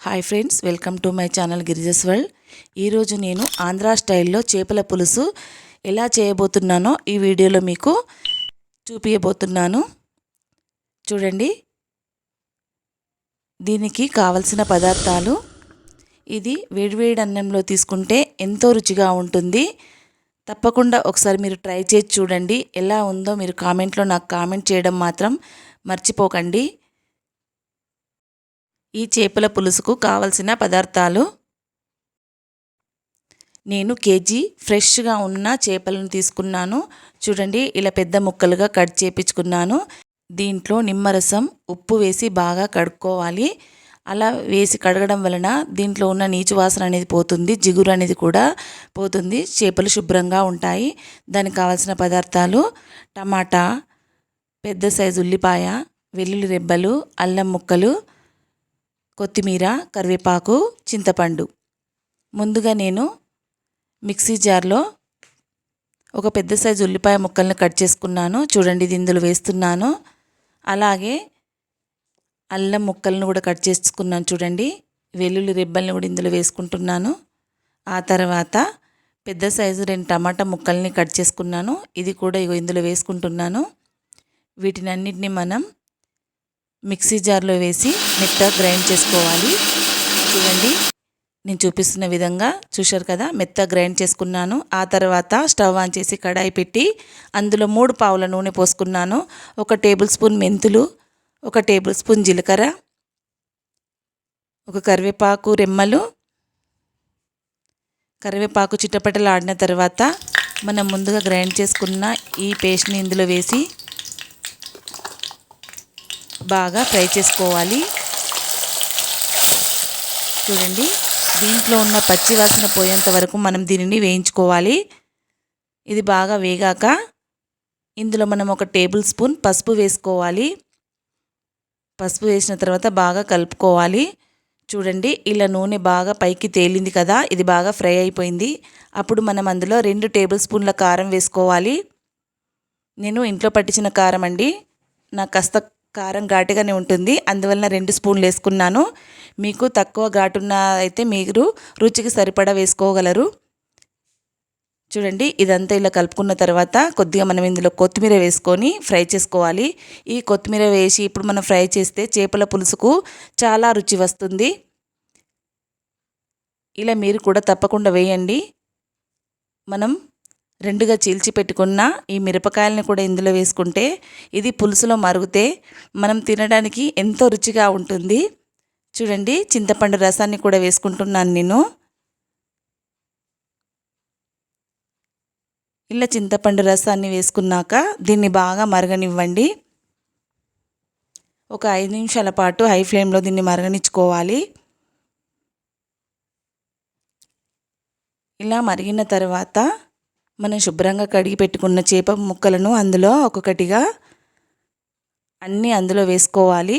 Hi friends welcome to my channel Girija's world. ఈరోజు నేను ఆంధ్రా స్టైల్లో చేపల పులుసు ఎలా చేయబోతున్నానో ఈ వీడియోలో మీకు చూపించబోతున్నాను చూడండి. దీనికి కావలసిన పదార్థాలు. ఇది వేడివేడి అన్నంలో తీసుకుంటే ఎంతో రుచిగా ఉంటుంది. తప్పకుండా ఒకసారి మీరు ట్రై చేసి చూడండి. ఎలా ఉందో మీరు కామెంట్లో నాకు కామెంట్ చేయడం మాత్రం మర్చిపోకండి. ఈ చేపల పులుసుకు కావలసిన పదార్థాలు? నేను కేజీ ఫ్రెష్గా ఉన్న చేపలను తీసుకున్నాను. చూడండి ఇలా పెద్ద ముక్కలుగా కట్ చేపించుకున్నాను. దీంట్లో నిమ్మరసం ఉప్పు వేసి బాగా కడుక్కోవాలి. అలా వేసి కడగడం వలన దీంట్లో ఉన్న నీచు వాసన అనేది పోతుంది జిగురు అనేది కూడా పోతుంది చేపలు శుభ్రంగా ఉంటాయి. దానికి కావాల్సిన పదార్థాలు టమాటా పెద్ద సైజు ఉల్లిపాయ వెల్లుల్లి రెబ్బలు అల్లం ముక్కలు కొత్తిమీర కరివేపాకు చింతపండు. ముందుగా నేను మిక్సీ జార్లో ఒక పెద్ద సైజు ఉల్లిపాయ ముక్కల్ని కట్ చేసుకున్నాను. చూడండి ఇది ఇందులో వేస్తున్నాను. అలాగే అల్లం ముక్కలను కూడా కట్ చేసుకున్నాను చూడండి. వెల్లుల్లి రిబ్బల్ని కూడా ఇందులో వేసుకుంటున్నాను. ఆ తర్వాత పెద్ద సైజు రెండు టమాటా ముక్కల్ని కట్ చేసుకున్నాను. ఇది కూడా ఇగో ఇందులో వేసుకుంటున్నాను. వీటిని అన్నిటిని మనం మిక్సీ జార్లో వేసి మెత్తగా గ్రైండ్ చేసుకోవాలి. చూడండి నేను చూపిస్తున్న విధంగా చూశారు కదా మెత్తగా గ్రైండ్ చేసుకున్నాను. ఆ తర్వాత స్టవ్ ఆన్ చేసి కడాయి పెట్టి అందులో మూడు పావుల నూనె పోసుకున్నాను. ఒక టేబుల్ స్పూన్ మెంతులు ఒక టేబుల్ స్పూన్ జీలకర్ర ఒక కరివేపాకు రెమ్మలు. కరివేపాకు చిట్టపట్టలు ఆడిన తర్వాత మనం ముందుగా గ్రైండ్ చేసుకున్న ఈ పేస్ట్ని ఇందులో వేసి బాగా ఫ్రై చేసుకోవాలి. చూడండి దీంట్లో ఉన్న పచ్చి వాసన పోయేంత వరకు మనం దీనిని వేయించుకోవాలి. ఇది బాగా వేగాక ఇందులో మనం ఒక టేబుల్ స్పూన్ పసుపు వేసుకోవాలి. పసుపు వేసిన తర్వాత బాగా కలుపుకోవాలి. చూడండి ఇలా నూనె బాగా పైకి తేలింది కదా ఇది బాగా ఫ్రై అయిపోయింది. అప్పుడు మనం అందులో రెండు టేబుల్ స్పూన్ల కారం వేసుకోవాలి. నేను ఇంట్లో పట్టించిన కారం అండి. నాకు కాస్త కారం ఘాటుగానే ఉంటుంది. అందువలన రెండు స్పూన్లు వేసుకున్నాను. మీకు తక్కువ ఘాటున్న అయితే మీరు రుచికి సరిపడా వేసుకోగలరు. చూడండి ఇదంతా ఇలా కలుపుకున్న తర్వాత కొద్దిగా మనం ఇందులో కొత్తిమీర వేసుకొని ఫ్రై చేసుకోవాలి. ఈ కొత్తిమీర వేసి ఇప్పుడు మనం ఫ్రై చేస్తే చేపల పులుసుకు చాలా రుచి వస్తుంది. ఇలా మీరు కూడా తప్పకుండా వేయండి. మనం రెండుగా చీల్చి పెట్టుకున్న ఈ మిరపకాయలను కూడా ఇందులో వేసుకుంటే ఇది పులుసులో మరుగుతే మనం తినడానికి ఎంతో రుచిగా ఉంటుంది. చూడండి చింతపండు రసాన్ని కూడా వేసుకుంటున్నాను నేను. ఇలా చింతపండు రసాన్ని వేసుకున్నాక దీన్ని బాగా మరగనివ్వండి. ఒక ఐదు నిమిషాల పాటు హై ఫ్లేమ్లో దీన్ని మరగనిచ్చుకోవాలి. ఇలా మరిగిన తర్వాత మనం శుభ్రంగా కడిగి పెట్టుకున్న చేప ముక్కలను అందులో ఒక్కొక్కటిగా అన్నీ అందులో వేసుకోవాలి.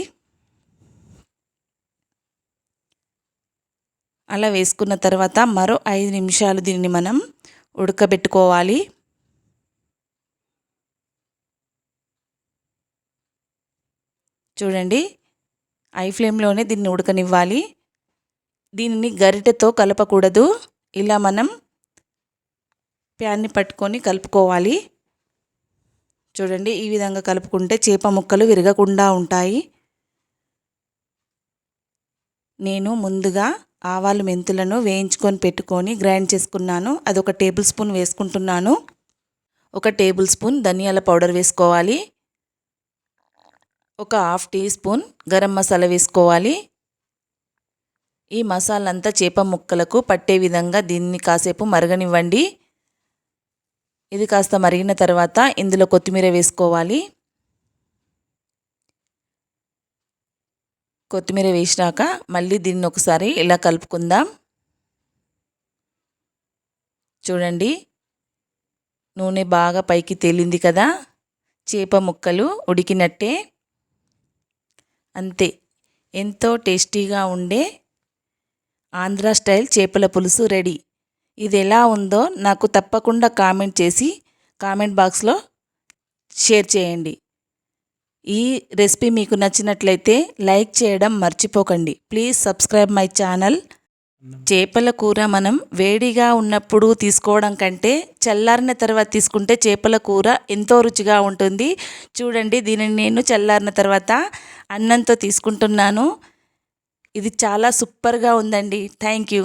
అలా వేసుకున్న తర్వాత మరో ఐదు నిమిషాలు దీన్ని మనం ఉడకబెట్టుకోవాలి. చూడండి ఐ ఫ్లేమ్లోనే దీన్ని ఉడకనివ్వాలి. దీనిని గరిటెతో కలపకూడదు. ఇలా మనం ప్యాన్ని పట్టుకొని కలుపుకోవాలి. చూడండి ఈ విధంగా కలుపుకుంటే చేప ముక్కలు విరగకుండా ఉంటాయి. నేను ముందుగా ఆవాలు మెంతులను వేయించుకొని పెట్టుకొని గ్రైండ్ చేసుకున్నాను. అది ఒక టేబుల్ స్పూన్ వేసుకుంటున్నాను. ఒక టేబుల్ స్పూన్ ధనియాల పౌడర్ వేసుకోవాలి. ఒక half teaspoon garam masala వేసుకోవాలి. ఈ మసాలంతా చేప ముక్కలకు పట్టే విధంగా దీన్ని కాసేపు మరగనివ్వండి. ఇది కాస్త మరిగిన తర్వాత ఇందులో కొత్తిమీర వేసుకోవాలి. కొత్తిమీర వేసినాక మళ్ళీ దీన్ని ఒకసారి ఇలా కలుపుకుందాం. చూడండి నూనె బాగా పైకి తేలింది కదా? చేప ముక్కలు ఉడికినట్టే. అంతే ఎంతో టేస్టీగా ఉండే ఆంధ్ర స్టైల్ చేపల పులుసు రెడీ. ఇది ఎలా ఉందో నాకు తప్పకుండా కామెంట్ చేసి కామెంట్ బాక్స్లో షేర్ చేయండి. ఈ రెసిపీ మీకు నచ్చినట్లయితే లైక్ చేయడం మర్చిపోకండి. Please subscribe my channel. చేపల కూర మనం వేడిగా ఉన్నప్పుడు తీసుకోవడం కంటే చల్లారిన తర్వాత తీసుకుంటే చేపల కూర ఎంతో రుచిగా ఉంటుంది. చూడండి దీనిని నేను చల్లారిన తర్వాత అన్నంతో తీసుకుంటున్నాను. ఇది చాలా సూపర్గా ఉందండి. Thank you.